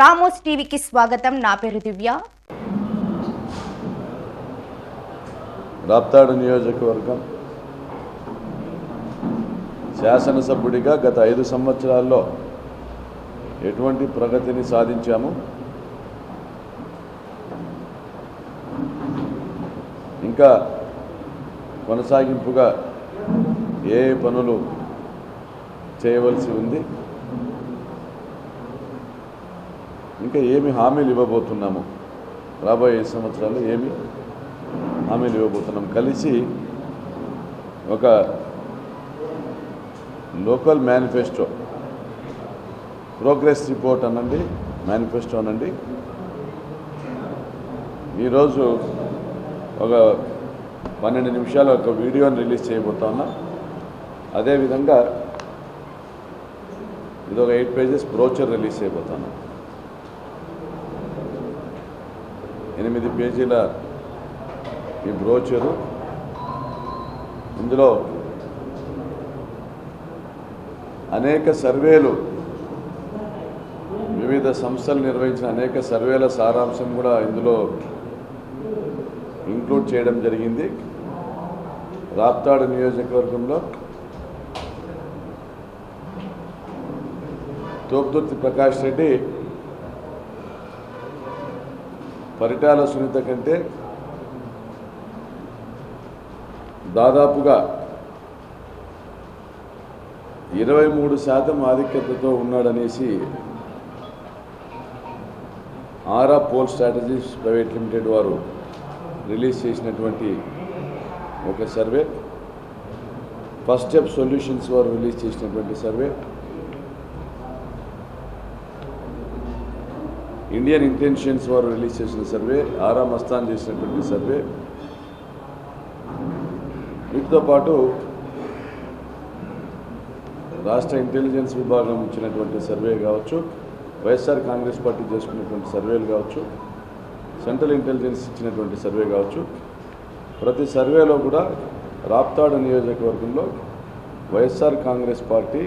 Ramos టీవీకి స్వాగతం. నా పేరు దివ్య. రాప్తాడు నియోజకవర్గం శాసనసభ్యుడిగా గత ఐదు సంవత్సరాల్లో ఎటువంటి ప్రగతిని సాధించాము? ఇంకా కొనసాగింపుగా ఏ ఏ పనులు చేయవలసి ఉంది? ఇంకా ఏమి హామీలు ఇవ్వబోతున్నాము? రాబోయే సంవత్సరాలు ఏమి హామీలు ఇవ్వబోతున్నాం కలిసి ఒక లోకల్ మేనిఫెస్టో ప్రోగ్రెస్ రిపోర్ట్ అనండి మేనిఫెస్టో అనండి. ఈరోజు ఒక పన్నెండు నిమిషాలు ఒక వీడియోని రిలీజ్ చేయబోతా ఉన్నా. అదేవిధంగా ఇది ఒక ఎయిట్ పేజెస్ బ్రోచర్ రిలీజ్ చేయబోతాను ఎనిమిది పేజీల ఈ బ్రోచరు. ఇందులో అనేక సర్వేలు వివిధ సంస్థలు నిర్వహించిన అనేక సర్వేల సారాంశం కూడా ఇందులో ఇంక్లూడ్ చేయడం జరిగింది. రాప్తాడు నియోజకవర్గంలో తోపుదుర్తి ప్రకాష్ రెడ్డి పరిటాల సునీత కంటే దాదాపుగా ఇరవై మూడు శాతం ఆధిక్యతతో ఉన్నాడనేసి Aaraa poll strategies private limited వారు రిలీజ్ చేసినటువంటి ఒక సర్వే ఫస్ట్ స్టెప్ సొల్యూషన్స్ వారు రిలీజ్ చేసినటువంటి సర్వే. ఇండియన్ ఇంటెన్షన్స్ వారు రిలీజ్ చేసిన సర్వే ఆరా మస్తాన్ చేసినటువంటి సర్వే వీటితో పాటు రాష్ట్ర ఇంటెలిజెన్స్ విభాగం ఇచ్చినటువంటి సర్వే కావచ్చు వైఎస్ఆర్ కాంగ్రెస్ పార్టీ చేసుకున్నటువంటి సర్వేలు కావచ్చు సెంట్రల్ ఇంటెలిజెన్స్ ఇచ్చినటువంటి సర్వే కావచ్చు. ప్రతి సర్వేలో కూడా రాప్తాడు నియోజకవర్గంలో వైఎస్ఆర్ కాంగ్రెస్ పార్టీ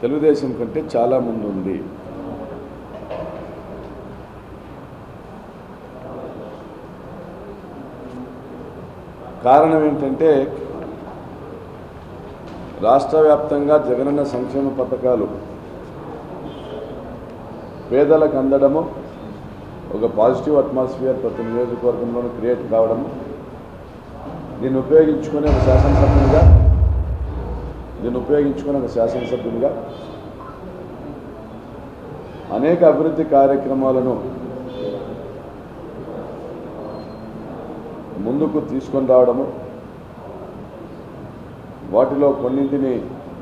తెలుగుదేశం కంటే చాలా ముందు ఉంది కారణం ఏంటంటే రాష్ట్ర వ్యాప్తంగా జగనన్న సంక్షేమ పథకాలు పేదలకు అందడము ఒక పాజిటివ్ అట్మాస్ఫియర్ ప్రతి నియోజకవర్గంలోనూ క్రియేట్ కావడము దీన్ని ఉపయోగించుకునే ఒక శాసనసభ్యునిగా దీన్ని ఉపయోగించుకుని ఒక శాసనసభ్యునిగా అనేక అభివృద్ధి కార్యక్రమాలను ముందుకు తీసుకొని రావడము వాటిలో కొన్నింటిని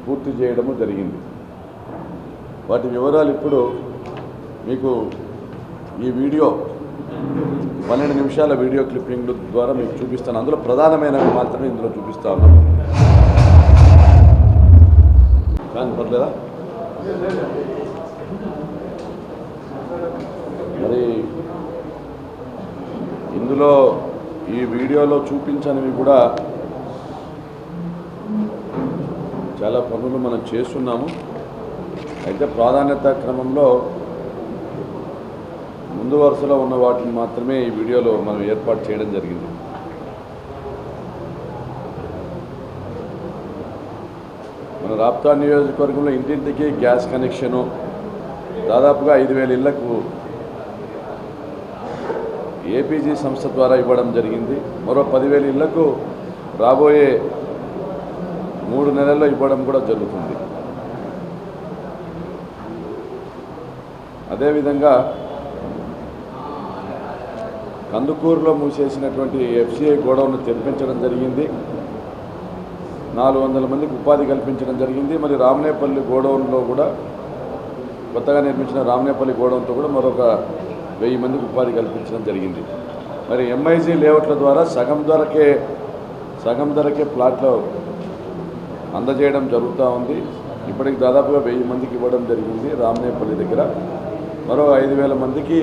పూర్తి చేయడము జరిగింది. వాటి వివరాలు ఇప్పుడు మీకు ఈ వీడియో పన్నెండు నిమిషాల వీడియో క్లిప్పింగ్ ద్వారా మీకు చూపిస్తాను. అందులో ప్రధానమైనవి మాత్రమే ఇందులో చూపిస్తాను పర్లేదా మరి ఇందులో ఈ వీడియోలో చూపించనివి కూడా చాలా పనులు మనం చేస్తున్నాము. అయితే ప్రాధాన్యత క్రమంలో ముందు వరుసలో ఉన్న వాటిని మాత్రమే ఈ వీడియోలో మనం ఏర్పాటు చేయడం జరిగింది. రాప్తా నియోజకవర్గంలో ఇంటింటికి గ్యాస్ కనెక్షను దాదాపుగా ఐదు వేల ఇళ్ళకు ఏపీజీ సంస్థ ద్వారా ఇవ్వడం జరిగింది. మరో పదివేల ఇళ్ళకు రాబోయే మూడు నెలల్లో ఇవ్వడం కూడా జరుగుతుంది. అదేవిధంగా కందుకూరులో మూసేసినటువంటి ఎఫ్సిఐ గోడౌన్ను తెరిపించడం జరిగింది. నాలుగు వందల మందికి ఉపాధి కల్పించడం జరిగింది. మరి రామనేపల్లి గోడౌన్లో కూడా కొత్తగా నిర్మించిన రామనేపల్లి గోడౌన్తో కూడా మరొక వెయ్యి మందికి ఉపాధి కల్పించడం జరిగింది. మరి ఎంఐజీ లేఅవుట్ల ద్వారా సగం ధరకే సగం ధరకే ప్లాట్లు అందజేయడం జరుగుతూ ఉంది. ఇప్పటికి దాదాపుగా వెయ్యి మందికి ఇవ్వడం జరిగింది రామనేపల్లి దగ్గర. మరో ఐదు వేల మందికి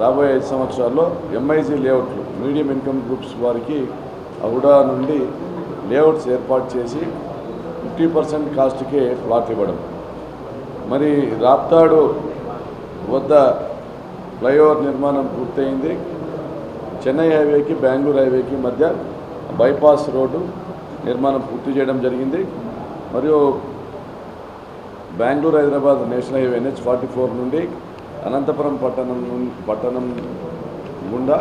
రాబోయే ఐదు సంవత్సరాల్లో ఎంఐజీ లేఅవుట్లు మీడియం ఇన్కమ్ గ్రూప్స్ వారికి అవుడా నుండి లేఅవుట్స్ ఏర్పాటు చేసి ఫిఫ్టీ పర్సెంట్ కాస్ట్కే ప్లాట్ ఇవ్వడం. మరి రాప్తాడు వద్ద ఫ్లైఓవర్ నిర్మాణం పూర్తయింది. చెన్నై హైవేకి బెంగళూరు హైవేకి మధ్య బైపాస్ రోడ్డు నిర్మాణం పూర్తి చేయడం జరిగింది. మరియు Bengaluru Hyderabad national highway NH forty four నుండి అనంతపురం పట్టణం పట్టణం గుండా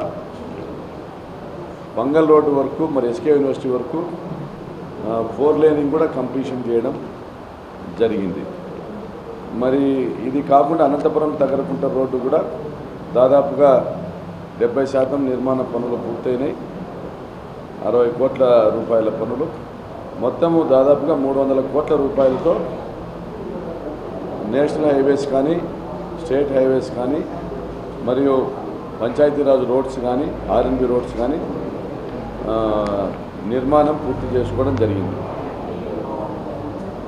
పంగల్ రోడ్డు వరకు మరి ఎస్కే యూనివర్సిటీ వరకు ఫోర్ లేనింగ్ కూడా కంప్లీషన్ చేయడం జరిగింది. మరి ఇది కాకుండా అనంతపురం తగరకుంట రోడ్డు కూడా దాదాపుగా డెబ్బై శాతం నిర్మాణ పనులు పూర్తయినాయి. అరవై కోట్ల రూపాయల పనులు. మొత్తము దాదాపుగా మూడు వందల కోట్ల రూపాయలతో నేషనల్ హైవేస్ కానీ స్టేట్ హైవేస్ కానీ మరియు పంచాయతీరాజ్ రోడ్స్ కానీ ఆర్ఎన్బి రోడ్స్ కానీ నిర్మాణం పూర్తి చేసుకోవడం జరిగింది.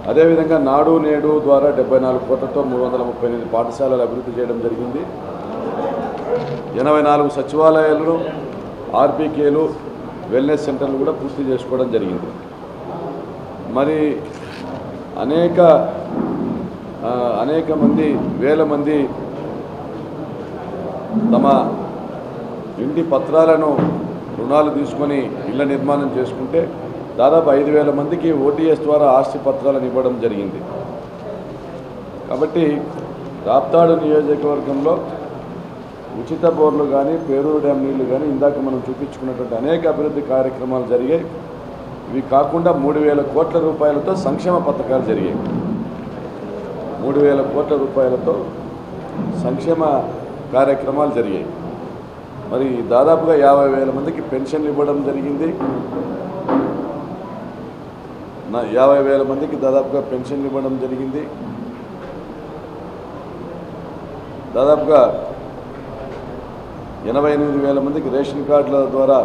అదేవిధంగా నాడు నేడు ద్వారా డెబ్బై నాలుగు కోట్లతో మూడు వందల ముప్పై ఎనిమిది పాఠశాలలు అభివృద్ధి చేయడం జరిగింది. ఎనభై నాలుగు సచివాలయాలను ఆర్బీకేలు వెల్నెస్ సెంటర్లు కూడా పూర్తి చేసుకోవడం జరిగింది. మరి అనేక అనేక మంది వేల మంది తమ ఇంటి పత్రాలను రుణాలు తీసుకొని ఇళ్ళ నిర్మాణం చేసుకుంటే దాదాపు ఐదు వేల మందికి ఓటీఎస్ ద్వారా ఆస్తి పత్రాలను ఇవ్వడం జరిగింది. కాబట్టి రాప్తాడు నియోజకవర్గంలో ఉచిత బోర్లు కానీ పేరూరు డ్యామ్ నీళ్ళు కానీ ఇందాక మనం చూపించుకున్నటువంటి అనేక అభివృద్ధి కార్యక్రమాలు జరిగాయి. ఇవి కాకుండా మూడు వేల కోట్ల రూపాయలతో సంక్షేమ పథకాలు జరిగాయి. మూడు వేల కోట్ల రూపాయలతో సంక్షేమ కార్యక్రమాలు జరిగాయి. మరి దాదాపుగా యాభై వేల మందికి పెన్షన్లు ఇవ్వడం జరిగింది. నా యాభై వేల మందికి దాదాపుగా పెన్షన్లు ఇవ్వడం జరిగింది. దాదాపుగా ఎనభై ఎనిమిది వేల మందికి రేషన్ కార్డుల ద్వారా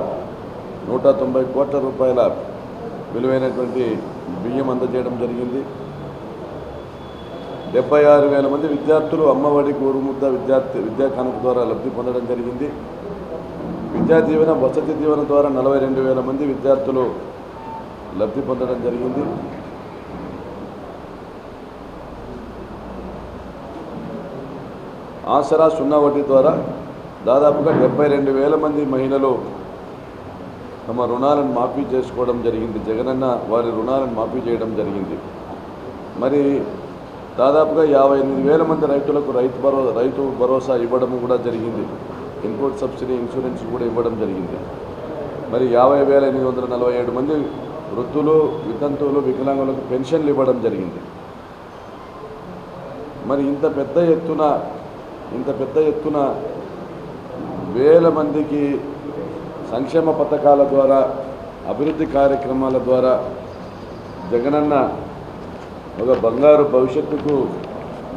నూట తొంభై కోట్ల రూపాయల విలువైనటువంటి బియ్యం అందజేయడం జరిగింది. డెబ్బై ఆరు వేల మంది విద్యార్థులు అమ్మఒడి గోరుముద్ద విద్యార్థి విద్యాకానుక ద్వారా లబ్ధి పొందడం జరిగింది. విద్యా దీవెన వసతి దీవెన ద్వారా నలభై రెండు వేల మంది విద్యార్థులు లబ్ధి పొందడం జరిగింది. ఆసరా సున్నా వడ్డీ ద్వారా దాదాపుగా డెబ్బై రెండు వేల మంది మహిళలు తమ రుణాలను మాఫీ చేసుకోవడం జరిగింది. జగనన్న వారి రుణాలను మాఫీ చేయడం జరిగింది. మరి దాదాపుగా యాభై ఎనిమిది వేల మంది రైతులకు రైతు భరోసా రైతు భరోసా ఇవ్వడం కూడా జరిగింది. ఇంపోర్ట్ సబ్సిడీ ఇన్సూరెన్స్ కూడా ఇవ్వడం జరిగింది. మరి యాభై వేల ఎనిమిది వందల నలభై ఏడు మంది వృద్ధులు వితంతువులు వికలాంగులకు పెన్షన్లు ఇవ్వడం జరిగింది. మరి ఇంత పెద్ద ఎత్తున ఇంత పెద్ద ఎత్తున వేల మందికి సంక్షేమ పథకాల ద్వారా అభివృద్ధి కార్యక్రమాల ద్వారా జగనన్న ఒక బంగారు భవిష్యత్తుకు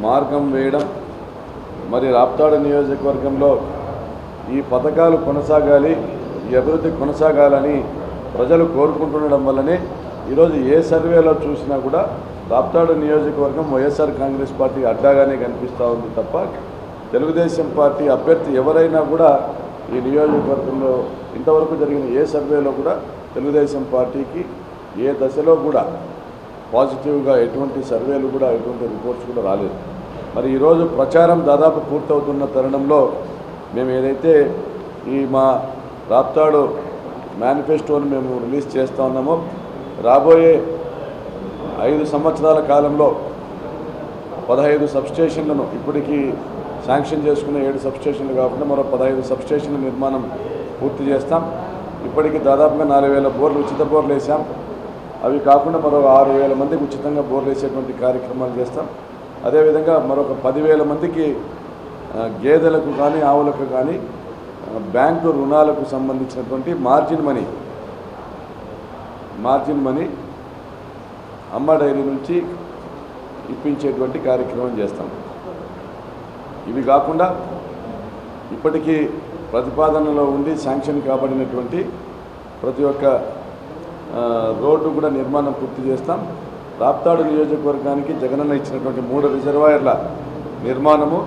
మార్గం వేయడం మరి రాప్తాడు నియోజకవర్గంలో ఈ పథకాలు కొనసాగాలి ఈ అభివృద్ధి కొనసాగాలని ప్రజలు కోరుకుంటుండడం వల్లనే ఈరోజు ఏ సర్వేలో చూసినా కూడా రాప్తాడు నియోజకవర్గం వైఎస్ఆర్ కాంగ్రెస్ పార్టీ అడ్డాగానే కనిపిస్తూ ఉంది తప్ప తెలుగుదేశం పార్టీ అభ్యర్థి ఎవరైనా కూడా ఈ నియోజకవర్గంలో ఇంతవరకు జరిగిన ఏ సర్వేలో కూడా తెలుగుదేశం పార్టీకి ఏ దశలో కూడా పాజిటివ్గా ఎటువంటి సర్వేలు కూడా ఎటువంటి రిపోర్ట్స్ కూడా రాలేదు. మరి ఈరోజు ప్రచారం దాదాపు పూర్తవుతున్న తరుణంలో మేము ఏదైతే ఈ మా రాప్తాడు మేనిఫెస్టోని మేము రిలీజ్ చేస్తూ ఉన్నామో రాబోయే ఐదు సంవత్సరాల కాలంలో పదహైదు సబ్స్టేషన్లను ఇప్పటికీ శాంక్షన్ చేసుకున్న ఏడు సబ్స్టేషన్లు కాకుండా మరో పదహైదు సబ్స్టేషన్ల నిర్మాణం పూర్తి చేస్తాం. ఇప్పటికి దాదాపుగా నాలుగు వేల బోర్లు ఉచిత బోర్లు వేసాం అవి కాకుండా మరో ఆరు వేల మందికి ఉచితంగా బోర్లు వేసేటువంటి కార్యక్రమాలు చేస్తాం. అదేవిధంగా మరొక పదివేల మందికి గేదెలకు కానీ ఆవులకు కానీ బ్యాంకు రుణాలకు సంబంధించినటువంటి margin money margin money Amma dairy నుంచి ఇప్పించేటువంటి కార్యక్రమం చేస్తాం. ఇవి కాకుండా ఇప్పటికీ ప్రతిపాదనలో ఉండి శాంక్షన్ కాబడినటువంటి ప్రతి ఒక్క రోడ్డు కూడా నిర్మాణం పూర్తి చేస్తాం. రాప్తాడు నియోజకవర్గానికి జగనన్న ఇచ్చినటువంటి మూడు రిజర్వాయర్ల నిర్మాణము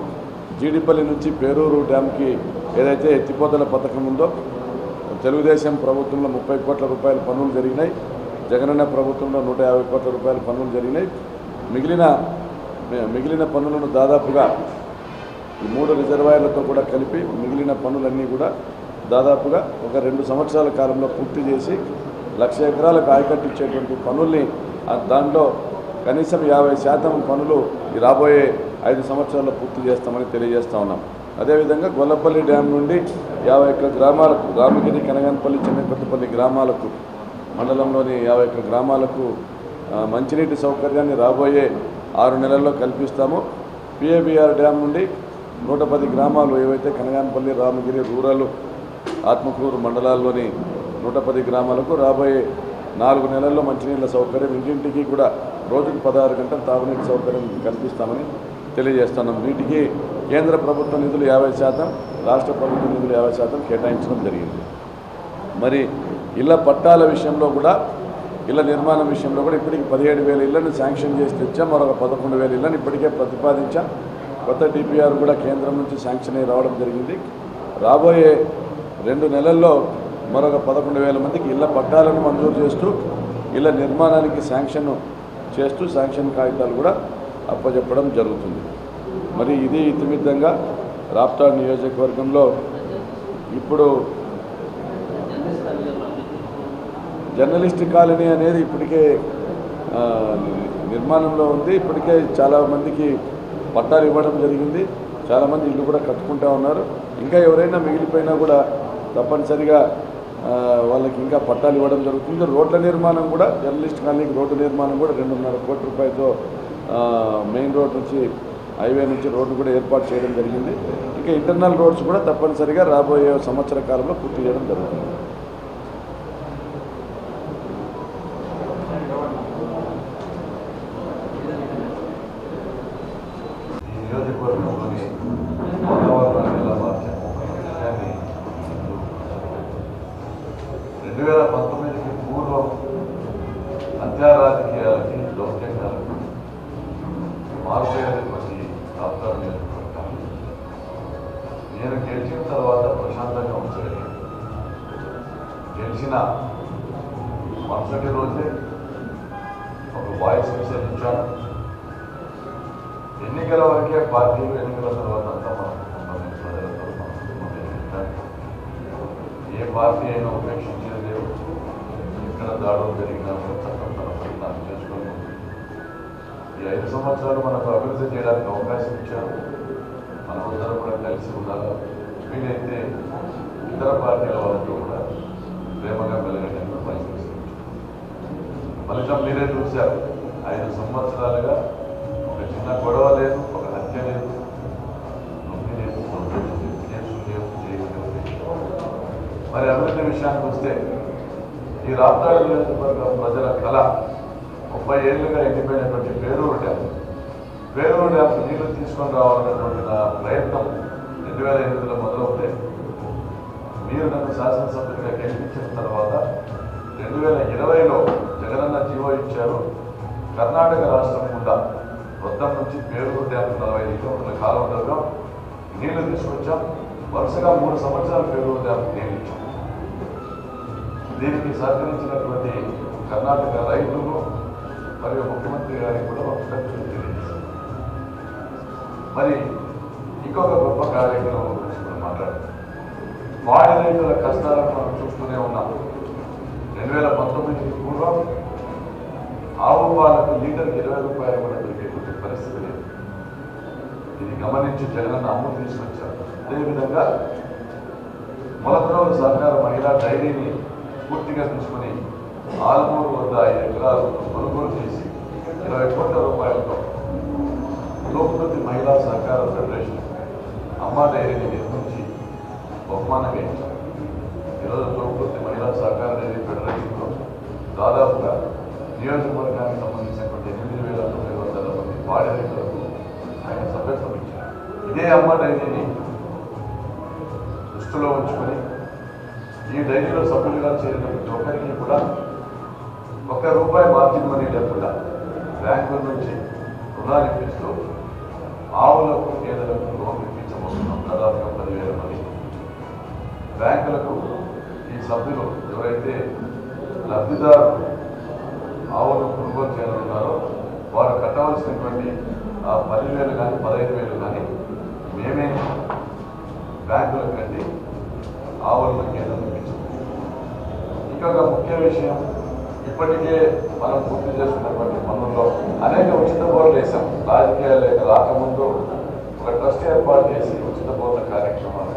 జీడిపల్లి నుంచి పేరూరు డ్యామ్కి ఏదైతే ఎత్తిపోతల పథకం ఉందో తెలుగుదేశం ప్రభుత్వంలో ముప్పై కోట్ల రూపాయల పనులు జరిగినాయి. జగనన్న ప్రభుత్వంలో నూట యాభై కోట్ల రూపాయల పనులు జరిగినాయి. మిగిలిన మిగిలిన పనులను దాదాపుగా ఈ మూడు రిజర్వాయర్లతో కూడా కలిపి మిగిలిన పనులన్నీ కూడా దాదాపుగా ఒక రెండు సంవత్సరాల కాలంలో పూర్తి చేసి లక్ష ఎకరాలకు ఆయకట్టించేటువంటి పనుల్ని దాంట్లో కనీసం యాభై శాతం పనులు ఈ రాబోయే ఐదు సంవత్సరాల్లో పూర్తి చేస్తామని తెలియజేస్తా ఉన్నాం. అదేవిధంగా గొల్లపల్లి డ్యాం నుండి యాభై ఒక్క గ్రామాలకు రామగిరి కనగానపల్లి చెన్నకొత్తపల్లి గ్రామాలకు మండలంలోని యాభై ఒక్క గ్రామాలకు మంచినీటి సౌకర్యాన్ని రాబోయే ఆరు నెలల్లో కల్పిస్తాము. పిఏబిఆర్ డ్యాం నుండి నూట పది గ్రామాలు ఏవైతే కనగానపల్లి రామగిరి రూరల్ ఆత్మకూరు మండలాల్లోని నూట పది గ్రామాలకు రాబోయే నాలుగు నెలల్లో మంచినీళ్ళ సౌకర్యం ఇంటింటికి కూడా రోజుకు పదహారు గంటలు తాగునీటి సౌకర్యం కల్పిస్తామని తెలియజేస్తున్నాం. వీటికి కేంద్ర ప్రభుత్వ నిధులు యాభై శాతం రాష్ట్ర ప్రభుత్వ నిధులు యాభై శాతం కేటాయించడం జరిగింది. మరి ఇళ్ళ పట్టాల విషయంలో కూడా ఇళ్ళ నిర్మాణం విషయంలో కూడా ఇప్పటికి పదిహేడు వేల ఇళ్ళను శాంక్షన్ చేసి తెచ్చాం. మరొక పదకొండు వేల ఇళ్ళను ఇప్పటికే ప్రతిపాదించాం. కొత్త డిపిఆర్ కూడా కేంద్రం నుంచి శాంక్షన్ అయ్యి రావడం జరిగింది. రాబోయే రెండు నెలల్లో మరొక పదకొండు వేల మందికి ఇళ్ళ పట్టాలను మంజూరు చేస్తూ ఇళ్ళ నిర్మాణానికి శాంక్షన్ చేస్తూ శాంక్షన్ కాగితాలు కూడా అప్పచెప్పడం జరుగుతుంది. మరి ఇది ఇతిమిద్దంగా రాప్తాడ్ నియోజకవర్గంలో ఇప్పుడు జర్నలిస్ట్ కాలనీ అనేది ఇప్పటికే నిర్మాణంలో ఉంది. ఇప్పటికే చాలామందికి పట్టాలు ఇవ్వడం జరిగింది. చాలామంది ఇల్లు కూడా కట్టుకుంటా ఉన్నారు. ఇంకా ఎవరైనా మిగిలిపోయినా కూడా తప్పనిసరిగా వాళ్ళకి ఇంకా పట్టాలు ఇవ్వడం జరుగుతుంది. రోడ్ల నిర్మాణం కూడా జర్నలిస్ట్ కాలనీకి రోడ్డు నిర్మాణం కూడా రెండున్నర కోట్ల రూపాయలతో మెయిన్ రోడ్ నుంచి హైవే నుంచి రోడ్డు కూడా ఏర్పాటు చేయడం జరిగింది. ఇంకా ఇంటర్నల్ రోడ్స్ కూడా తప్పనిసరిగా రాబోయే సంవత్సర కాలంలో పూర్తి చేయడం జరుగుతుంది ఈ నియోజకవర్గంలోని వాతావరణాన్ని ఎలా మార్చాము అనే విషయాన్ని రెండు వేల పంతొమ్మిదికి పూర్వం హత్యా రాజకీయాలకి దౌర్జన్యాలకు మారిపోయినటువంటి రాష్ట్రాలు నియోజకవర్గం నేను గెలిచిన తర్వాత ప్రశాంతంగా ఉంచలేదు గెలిచిన మరుసటి రోజే ఒక వాయిస్ మెసేజ్ ఇచ్చాను ఎన్నికల వరకే పార్టీలు ఎన్నికల తర్వాత అంతా మనకు కుటుంబమే, ఏ పార్టీ అయినా ఉపేక్షించేది లేవు ఎక్కడ దాడులు జరిగినా కూడా చట్టం తన పని తాను చేసుకొని ఈ ఐదు సంవత్సరాలు మనకు అభివృద్ధి చేయడానికి అవకాశం ఇచ్చారు. మనం అందరం కూడా కలిసి ఉండాలి? వీలైతే ఇతర పార్టీల వాళ్ళతో కూడా ప్రేమగా మెలగడానికి ప్రయత్నిస్తాం ఫలితం మీరే చూశారు. ఐదు సంవత్సరాలుగా ఒక చిన్న గొడవ లేదు ఒక హత్య లేదు. నొప్పి లేదు కేసులు లేవు మరి అభివృద్ధి విషయానికి వస్తే ఈ రాప్తాడు నియోజకవర్గం ప్రజల కళ ముప్పై ఏళ్ళుగా ఎండిపోయినటువంటి పేరూరు డ్యామ్ పేరూరు డ్యామ్ నీళ్ళు తీసుకొని రావాలన్నటువంటి నా ప్రయత్నం రెండు వేల ఎనిమిదిలో మొదలవుతాయి మీరు నన్ను శాసనసభ్యుడిగా గెలిపించిన తర్వాత రెండు వేల ఇరవైలో జగనన్న జీవో ఇచ్చారు. కర్ణాటక రాష్ట్రం గుండా వద్దం నుంచి పేరూరు డ్యామ్ నలభై ఐదు కిలోమీటర్ల కాలం దగ్గర నీళ్ళు తీసుకొచ్చాం. వరుసగా మూడు సంవత్సరాలు పేరూరు డ్యామ్ నీళ్ళు ఇచ్చాం. దీనికి సహకరించినటువంటి కర్ణాటక రైతులు మరియు ముఖ్యమంత్రి గారికి కూడా ఒక కృతజ్ఞతలు తెలియజేశారు మరి ఇంకొక గొప్ప కార్యక్రమం గురించి మనం వాడి రైతుల కష్టాలను మనం చూస్తూనే ఉన్నాం. రెండు వేల పంతొమ్మిదికి పూర్వం ఆవు పాలకు లీటర్కి ఇరవై రూపాయలు కూడా దొరికేటువంటి పరిస్థితి లేదు. ఇది గమనించి జగనన్న అమలు తీసుకొచ్చారు. అదేవిధంగా మొలకరోలు సహకార మహిళా డైరీని పూర్తిగా తీసుకుని ఆల్మూరు వద్ద ఐదు ఎకరాలు కొనుగోలు చేసి ఇరవై కోట్ల రూపాయలతో లోకృతి మహిళా సహకార ఫెడరేషన్ అమ్మ డైరీని నిర్మించి బహుమానంగా ఇచ్చారు ఈరోజు లోకృతి మహిళా సహకార డైరీ ఫెడరేషన్లో దాదాపుగా నియోజకవర్గానికి సంబంధించినటువంటి ఎనిమిది వేల తొమ్మిది వందల మంది పాడి రైతులకు ఆయన సభ్యత్వం ఇచ్చారు. ఇదే అమ్మ డైరీని దృష్టిలో ఉంచుకొని ఈ డైరీలో సభ్యులుగా చేరిన ప్రతి ఒక్కరికి కూడా ఒక్క రూపాయి మార్జిన్ మనీ లేకుండా బ్యాంకుల నుంచి రుణాలు ఇప్పిస్తూ ఆవులకు గేదెలకు బ్యాంకులకు ఈ సభ్యులు ఎవరైతే లబ్ధిదారులు ఆవులు కొనుగోలు చేయాలన్నారో వారు కట్టవలసినటువంటి ఆ పదివేలు కానీ పదహైదు వేలు కానీ మేమే బ్యాంకులకు కట్టి ఆవులను కేంద్రం ఇంకొక ముఖ్య విషయం ఇప్పటికే మనం పూర్తి చేస్తున్నటువంటి పనుల్లో అనేక ఉచిత బోర్డులు వేసాం రాజకీయాలు రాకముందు ఒక ట్రస్ట్ ఏర్పాటు చేసి ఉచిత బోర్డుల కార్యక్రమాలు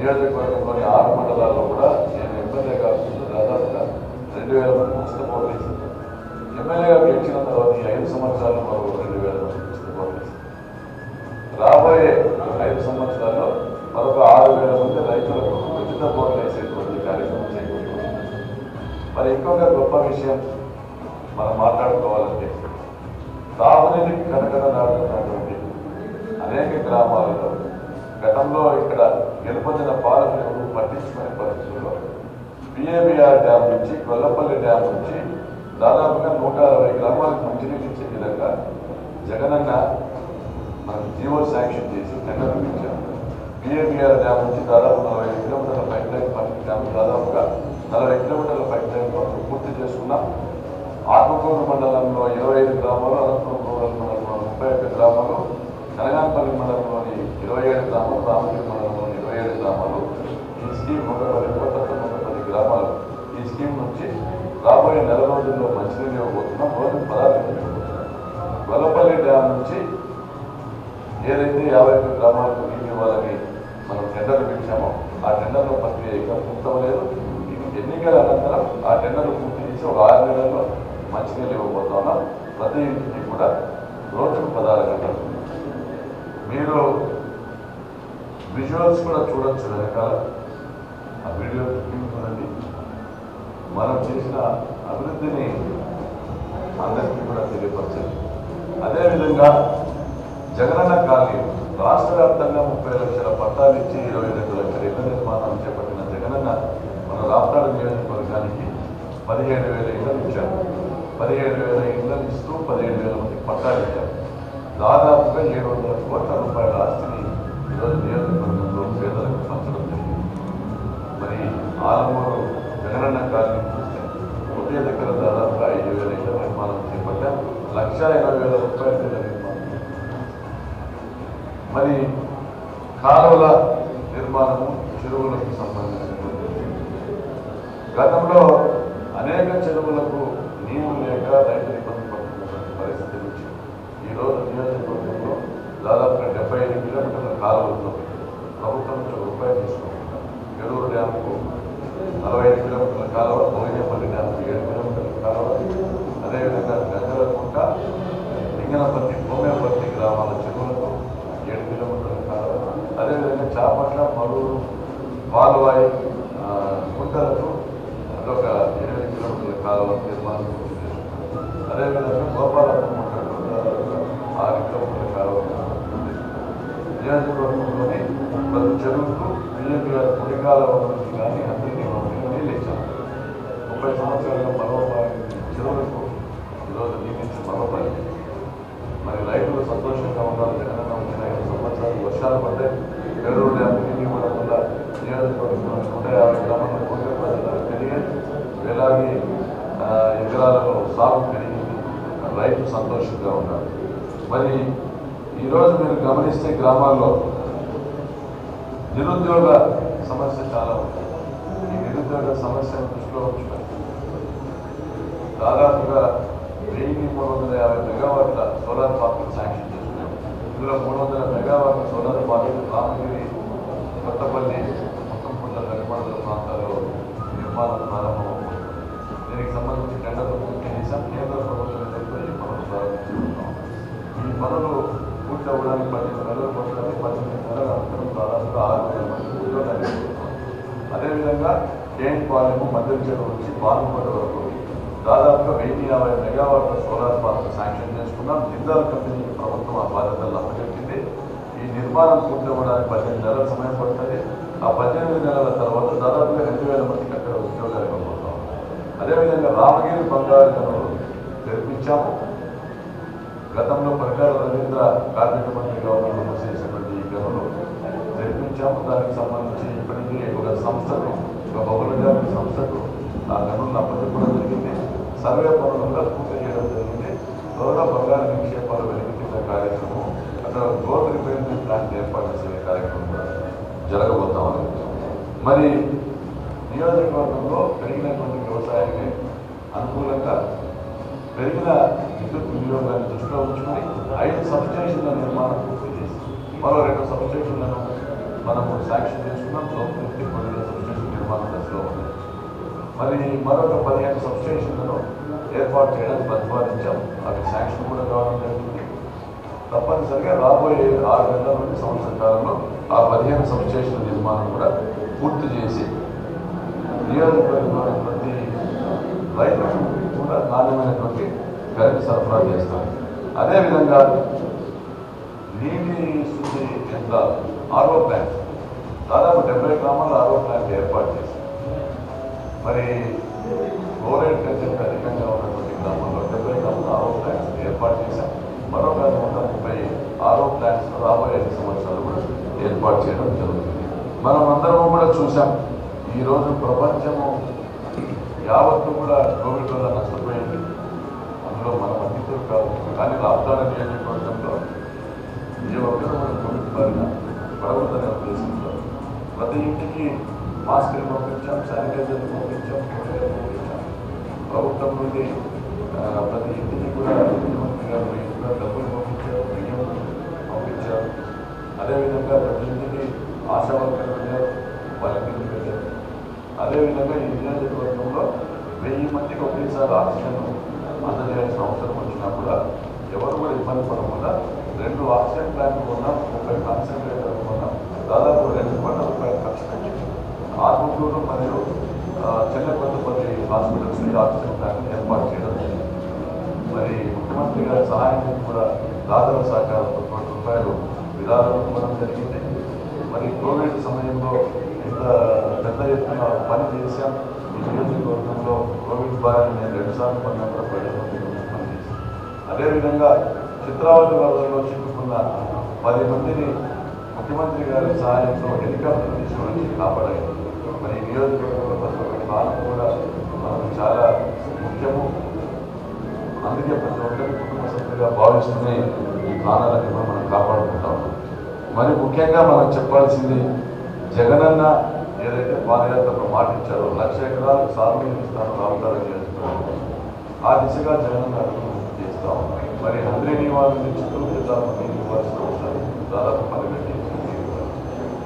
నియోజకవర్గంలోని ఆరు మండలాల్లో కూడా నేను ఎమ్మెల్యే కాకుండా దాదాపుగా రెండు వేల మంది ఉచిత పోటీ ఎమ్మెల్యేగా గెలిచిన తర్వాత ఈ ఐదు సంవత్సరాలు మరో రెండు వేల మంది ఉచిత బోర్లు రాబోయే ఐదు సంవత్సరాల్లో మరొక ఆరు వేల మంది రైతులకు ఉచిత బోర్లు వేసేటువంటి కార్యక్రమం చేపడుతున్నాం. మరి ఇంకొక గొప్ప విషయం మనం మాట్లాడుకోవాలంటే తాగునీటికి కనకనలాడుతున్నటువంటి అనేక గ్రామాలలో గతంలో ఇక్కడ గెలుపొందిన పాలకులు పట్టించుకునే పరిస్థితుల్లో పిఏబిఆర్ డ్యామ్ నుంచి గొల్లపల్లి డ్యామ్ నుంచి దాదాపుగా నూట అరవై గ్రామాలకు మంచినీళ్ళు ఇచ్చే విధంగా జగనన్న మనం జీవో శాంక్షన్ చేసి టెండర్ ఇచ్చాం పిఏబిఆర్ డ్యామ్ నుంచి దాదాపు నలభై కిలోమీటర్ల పైప్ లైన్ పని డ్యామ్ దాదాపుగా నలభై కిలోమీటర్ల పైప్ లైన్ వరకు పూర్తి చేసుకున్నాం. ఆత్మకూరు మండలంలో ఇరవై ఐదు గ్రామాలు అనంతపురం రూరల్ మండలంలో ముప్పై ఒక్క గ్రామాలు కనగానపల్లి మండలంలోని ఇరవై ఏడు గ్రామాలు రామగిరి మండలంలో గ్రామాలు. ఈ స్కీమ్ ఒక ఇరవై పది గ్రామాలు. ఈ స్కీమ్ నుంచి రాబోయే నెల రోజుల్లో మంచినీళ్ళు ఇవ్వబోతున్నాం. రోజు పదార్థం ఇవ్వబోతున్నాం. డ్యామ్ నుంచి ఏదైతే యాభై ఐదు గ్రామాలకు నీళ్ళు ఇవ్వాలని మనం టెండర్లు పిలిచామో ఆ టెండర్లో ప్రక్రియ ఇంకా పూర్తవలేదు. ఇది ఎన్నికల అనంతరం ఆ టెండర్లు పూర్తి చేసి ఒక ఆరు నెలల్లో మంచినీళ్ళు ఇవ్వబోతున్నాం ప్రతి ఇంటికి కూడా రోజుకు పదహారు గంటలు. మీరు విజువల్స్ కూడా చూడొచ్చు వెనకాల ఆ వీడియో చూడండి. మనం చేసిన అభివృద్ధిని అందరికీ కూడా తెలియపరచాలి అదేవిధంగా జగనన్న కాలనీ రాష్ట్ర వ్యాప్తంగా ముప్పై లక్షల పట్టాలు ఇచ్చి ఇరవై రెండు లక్షల ఇళ్ళ నిర్మాణం చేపట్టిన జగనన్న మన రాప్తాడు నియోజకవర్గానికి పదిహేడు వేల ఇళ్ళను ఇచ్చారు. పదిహేడు వేల ఇళ్ళను ఇస్తూ పదిహేడు వేల మంది పట్టాలు ఇచ్చారు. దాదాపుగా ఏడు వందల కోట్ల రూపాయల ఆస్తిని ఈరోజు నియోజక ఆలమూరు జగనన్న కాలనీ చూస్తే ఒకే దగ్గర దాదాపు ఐదు వేల ఇళ్ళ నిర్మాణం చేపట్టాం లక్ష ఇరవై వేల రూపాయల నిర్మాణం. మరి కాలువల నిర్మాణము చెరువులకు సంబంధించినటువంటి గతంలో అనేక చెరువులకు నీరు లేక రైతులు ఇబ్బంది పడుతున్నటువంటి పరిస్థితి నుంచి ఈరోజు నియోజకవర్గంలో దాదాపుగా డెబ్బై ఐదు కిలోమీటర్ల కాలువలతో ప్రభుత్వం నుంచి ఒక రూపాయలు తీసుకుంటున్నాం ఎడూరు డ్యాముకు నలభై ఐదు కిలోమీటర్ల కాలువ భోగినేపల్లి డ్యాముకు ఏడు కిలోమీటర్ల కాలువ అదేవిధంగా గంగలకుంట లింగనపల్లి భూమేపల్లి గ్రామాల చెరువులకు ఏడు కిలోమీటర్ల కాలువ అదేవిధంగా చాపట్ల మరూరు పాల్వాయి ఆ, గుంటలకు అదొక ఎనిమిది కిలోమీటర్ల కాలువ నిర్మాణం పూర్తి చేసుకున్నాం అదేవిధంగా గోపాలపురం మండలంలో ప్రకారం కిలోమీటర్ల కాలువ పూర్తి చేసుకున్నాం. చెరువుకు బిజెపి గారు నుంచి కానీ అందరికీ నీళ్ళు ఇచ్చాం ముప్పై సంవత్సరాలుగా మరోపాయి చెరువులకు ఈరోజు నియమించిన మరోపాయి మరి రైతులు సంతోషంగా ఉండాలి జగనన్న వచ్చిన ఐదు సంవత్సరాలు వర్షాలు పడ్డాయి పెరూరు డ్యామ్ నీటి ఇవ్వడం వల్ల నియోజకవర్గంలో నూట యాభై గ్రామాల కోట్ల ప్రజలు పెరిగాయి వేలాది ఎకరాలలో సాగు పెరిగింది రైతు సంతోషంగా ఉండాలి మరి ఈరోజు మీరు గమనిస్తే గ్రామాల్లో నిరుద్యోగ సమస్య చాలా ఉంది. ఈ నిరుద్యోగ సమస్యను దృష్టిలో ఉంచుకొని దాదాపుగా వెయ్యి మూడు వందల యాభై మెగావాట్ల సోలార్ పార్కులు శాంక్షన్ చేస్తున్నాం ఇందులో మూడు వందల మెగావాట్ల సోలార్ పార్కులు రామగిరి కొత్తపల్లి మొత్తంపుల్ల వెనుకొండల ప్రాంతాల్లో నిర్మాణం ప్రారంభమవుతుంది. దీనికి సంబంధించి టెండర్లు పూర్తి చేశాం. కేంద్ర ప్రభుత్వం ఏదైతే ఈ పనులు పూర్తి అవ్వడానికి పద్దెనిమిది నెలలు పడుతుంది పద్దెనిమిది నెలల అనంతరం దాదాపుగా ఆరు వేల మంది ఉద్యోగాలు అదేవిధంగా కేఎన్ పాలెము మధ్యం నుంచి బాలుకోట వరకు దాదాపుగా వెయ్యి యాభై మెగావాట్ల సోలార్ పార్క్ శాంక్షన్ చేసుకున్నాం. జిందాల్ కంపెనీకి ప్రభుత్వం ఆ బాధ్యతలు అప్పచెప్పింది. ఈ నిర్మాణం పూర్తి అవ్వడానికి పద్దెనిమిది నెలల సమయం పడుతుంది. ఆ పద్దెనిమిది నెలల తర్వాత దాదాపుగా రెండు వేల మందికి అక్కడ ఉద్యోగాలు ఇవ్వబోతాం అదేవిధంగా రామగిరి బంగారు తెరిపించాము. గతంలో ప్రకారం రవీంద్ర కార్మిక మంత్రిగా ఉన్నప్పుడు చేసినటువంటి ఈ గనులు తెరిపించాము దానికి సంబంధించి ఇప్పటికీ ఒక సంస్థకు ఒక బహుళజాతి సంస్థకు ఆ గనులను అప్పచెప్పడం జరిగింది. సర్వే పనులు కూడా పూర్తి చేయడం జరిగింది. త్వరలో బంగారు నిక్షేపాలు వెలిగించిన కార్యక్రమం అక్కడ గ్రోత్ రిపేర్మెంట్ ప్లాంట్ ఏర్పాటు చేసే కార్యక్రమం కూడా మరి నియోజకవర్గంలో పెరిగినటువంటి వ్యవసాయానికి అనుకూలంగా పెరిగిన విద్యుత్ వినియోగాన్ని దృష్టిలో ఉంచుకుని ఐదు సబ్స్టేషన్ల నిర్మాణం పూర్తి చేసి మరో రెండు సబ్స్టేషన్లను మనము శాంక్షన్ చేసుకున్నాం తొమ్మిది కొన్ని సబ్స్టేషన్ నిర్మాణం దశలో ఉంది మరి మరొక పదిహేను సబ్స్టేషన్లను ఏర్పాటు చేయడానికి ప్రతిపాదించాం అవి శాంక్షన్ కూడా కావడం జరిగింది తప్పనిసరిగా రాబోయే ఆరు నెలల నుండి సంవత్సర కాలంలో ఆ పదిహేను సబ్స్టేషన్ నిర్మాణం కూడా పూర్తి చేసి నియోజకవర్గంలోని ప్రతి రైతులకు కూడా నాణ్యమైనటువంటి కరెంట్ సరఫరా చేస్తాం అదేవిధంగా నీటి శుద్ధి యంత్రాలు ఆర్ఓ ప్లాంట్. దాదాపు డెబ్బై గ్రామాల ఆర్ఓ ప్లాంట్ ఏర్పాటు చేశారు. మరి ఫ్లోరైడ్ కంటెంట్ అధికంగా ఉన్నటువంటి గ్రామంలో డెబ్బై గ్రాముల ఆరో ప్లాంట్స్ ఏర్పాటు చేశాం మరొక నూట ముప్పై ఆరో ప్లాంట్స్ రాబోయే ఐదు సంవత్సరాలు కూడా ఏర్పాటు చేయడం జరుగుతుంది. మనం అందరం కూడా చూసాం ఈరోజు ప్రపంచము యావత్తు కూడా కోవిడ్ వల్ల నష్టపోయింది. అందులో మనం అన్నింటితో కాదు కానీ లాక్డౌన్ నియోజకవర్గంలో ఏ ఒక్కరు మనం కోవిడ్ బారిన పడవద్దనే ఉద్దేశంలో ప్రతి ఇంటికి మాస్కులు పంపించాం శానిటైజర్లు పంపించాం కూరగాయలు పంపించాం ప్రభుత్వం నుండి ఆ, ప్రతి ఇంటికి కూడా ముఖ్యమంత్రి గారు వెయ్యి రూపాయలు డబ్బులు పంపించారు బియ్యం పంపించారు అదేవిధంగా ప్రతి ఇంటికి ఆశా వర్కర్లు వెళ్ళారు వాలంటీర్లు వెళ్ళారు అదేవిధంగా ఈ నియోజకవర్గంలో వెయ్యి మందికి ఒకేసారి ఆక్సిజన్ అందజేయాల్సిన అవసరం వచ్చినా కూడా ఎవరు కూడా ఇబ్బంది పడకుండా రెండు ఆక్సిజన్ ప్లాంట్లు కొన్నాం ముప్పై కాన్సన్ట్రేటర్ కొన్నాం దాదాపు రెండు కోట్ల రూపాయలు ఖర్చు పెట్టి ఆత్మకూరు మరియు ఆ, కొన్ని హాస్పిటల్స్ ఆక్సిజన్ ప్లాంట్ ఏర్పాటు చేయడం మరి ముఖ్యమంత్రి గారి సహాయం కూడా దాదాపు సహకారంతో కోటి రూపాయలు విధానం ఇవ్వడం జరిగింది. మరి కోవిడ్ సమయంలో ఇంత పెద్ద ఎత్తున పని చేశాం. నియోజకవర్గంలో కోవిడ్ బారిన నేను రెండుసార్లు పడినా కూడా ప్రజలకు అదేవిధంగా చిత్రావతి వరదల్లో చిక్కుకున్న పది మందిని ముఖ్యమంత్రి గారి సహాయంతో హెలికాప్టర్ తీసుకొని కాపాడాయి మరి ఈ నియోజకవర్గంలో ప్రతి ఒక్కరి పాలన కూడా మనకు చాలా ముఖ్యము. అందుకే ప్రతి ఒక్కరి కుటుంబ సభ్యులుగా భావిస్తూనే ఈ ప్రాణాలను కూడా మనం కాపాడుకుంటాం మరి ముఖ్యంగా మనం చెప్పాల్సింది జగనన్న ఏదైతే పాదయాత్రలో మాట ఇచ్చారో లక్ష ఎకరాలు సాగునీరు ఇస్తాను రావుతారని చేస్తున్నారు ఆ దిశగా జగనన్న అడుగులు చేస్తాం మరి హంద్రేని వాళ్ళ నుంచి చిత్తూరు జిల్లాకు నీరు ఇవ్వాల్సిన అవసరం దాదాపు పన్నెండు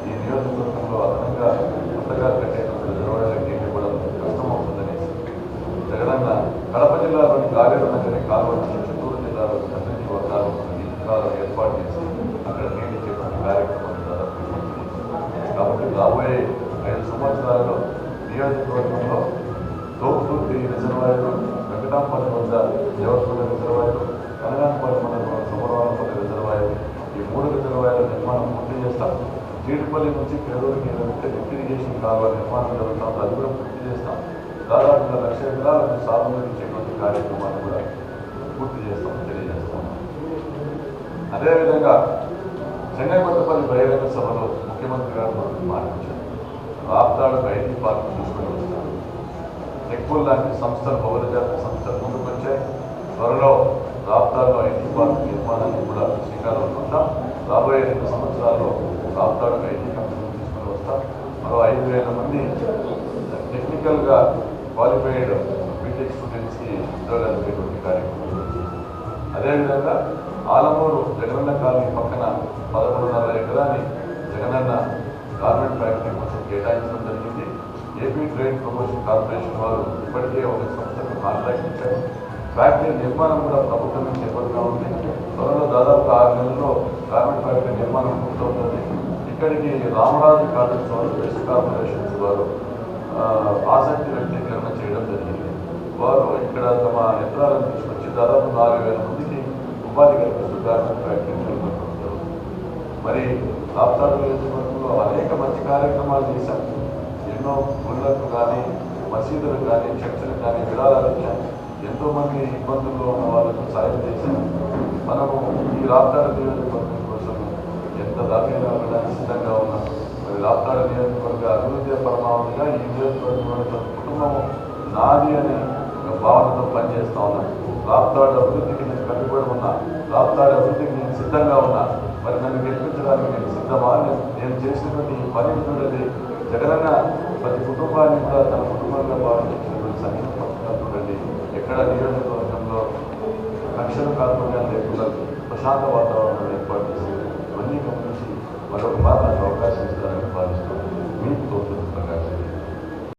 ఈ నియోజకవర్గంలో అదనంగా కొత్తగా కట్టేటువంటి రిజర్వాయర్లకు నీళ్ళు కూడా కష్టమవుతుందని జగనన్న కడప జిల్లాలోని గాలిలో నగరి కాలువ నుంచి చిత్తూరు జిల్లాలో కన్నీటి వర్గాలు కాలువ ఏర్పాటు చేసి అక్కడ నీటి చేపట్టిన కార్యక్రమం కాబట్టి రాబోయే ఐదు సంవత్సరాల్లో నియోజకవర్గంలో తోపుతూర్తి రిజర్వాయర్ వెంకటాంపల్లి వద్ద దేవరపల్లి రిజర్వాయర్ కనగానపల్లి మండలంలో సమరవానపల్లి రిజర్వాయర్ ఈ మూడు రిజర్వాయర్ల నిర్మాణం పూర్తి చేస్తాం. జీడిపల్లి నుంచి పేరూరుకి ఏదంటే ఇరిగేషన్ కాలువ నిర్మాణం జరుగుతుందో అది కూడా పూర్తి చేస్తాం. దాదాపుగా లక్ష ఎకరాలకు సాగునీరు ఇచ్చేటువంటి కార్యక్రమాలు కూడా పూర్తి చేస్తాం తెలియజేస్తాం. అదేవిధంగా చెన్నైకొత్తపల్లి బహిరంగ సభలో ముఖ్యమంత్రి గారు మనకు రాప్తాడు రైతు పార్క్ తీసుకొని వస్తారు టెక్పుల్ లాంటి సంస్థలు బహుళజాత సంస్థలు ముందుకు వచ్చాయి త్వరలో రాప్తాడులో ఐటీ పార్క్ నిర్మాణానికి కూడా శ్రీకారం చుట్టాం రాబోయే రెండు సంవత్సరాల్లో రాప్తాడు ఐటీ కంపెనీ తీసుకొని వస్తాం. మరో ఐదు వేల మంది టెక్నికల్గా క్వాలిఫైడ్ బీటెక్ స్టూడెంట్స్కి ఉద్యోగాలు ఇచ్చేటువంటి కార్యక్రమం అదేవిధంగా ఆలమూరు జగనన్న కాలనీ పక్కన పదకొండున్నర ఎకరాన్ని జగనన్న గార్మెంట్ ఫ్యాక్టరీ కేటాయించడం జరిగింది. ఏపీ ట్రేడ్ ప్రమోషన్ కార్పొరేషన్ వారు ఇప్పటికే ఒక సంస్థకు కాంట్రాక్ట్ ఇచ్చారు. ఫ్యాక్టరీ నిర్మాణం కూడా ప్రభుత్వం చేపడుతూ ఉంది. త్వరలో దాదాపు ఆరు నెలల్లో గార్మెంట్ ఫ్యాక్టరీ నిర్మాణం పూర్తవుతుంది. ఇక్కడికి రామరాజు కాలేజ్ వారు వెస్ట్ కార్పొరేషన్స్ వారు ఆసక్తి వ్యక్తీకరణ చేయడం జరిగింది. వారు ఇక్కడ తమ యంత్రాలను తీసుకొచ్చి దాదాపు నాలుగు వేల మందికి ఉపాధి కల్పిస్తూ గార్మెంట్ ఫ్యాక్టరీ మరి రాప్తాడు నియోజకవర్గంలో అనేక మంచి కార్యక్రమాలు చేశాం. ఎన్నో గుళ్ళకు కానీ మసీదులకు కానీ చర్చలకు కానీ విరాళాలు ఇచ్చాం. ఎంతోమంది ఇబ్బందుల్లో ఉన్న వాళ్ళకు సాయం చేశాం. మనము ఈ రాప్తాడు నియోజకవర్గం కోసం ఎంత దాకైనా వెళ్ళడానికి సిద్ధంగా ఉన్నాం మరి రాప్తాడు నియోజకవర్గ అభివృద్ధి పరమావధిగా ఈ నియోజకవర్గంలో ప్రతి కుటుంబం నాది అనే ఒక భావనతో పనిచేస్తా ఉన్నాను రాప్తాడు అభివృద్ధికి నేను కట్టుబడి ఉన్నా రాప్తాడు అభివృద్ధికి నేను సిద్ధంగా ఉన్నా. మరి నన్ను గెలిపించడానికి నేను సిద్ధమా? నేను చేసినటువంటి ఈ పని చూడండి జగనన్న ప్రతి కుటుంబాన్ని కూడా తన కుటుంబంగా భావించినటువంటి సంక్షేమ పథకాలు చూడండి. ఎక్కడ నియోజకవర్గంలో రక్షణ కాకుండా లేకుండా ప్రశాంత వాతావరణం ఏర్పాటు చేసి ఇవన్నీ గమనించి మరొక అవకాశం నాకు భావిస్తూ ఇస్తారు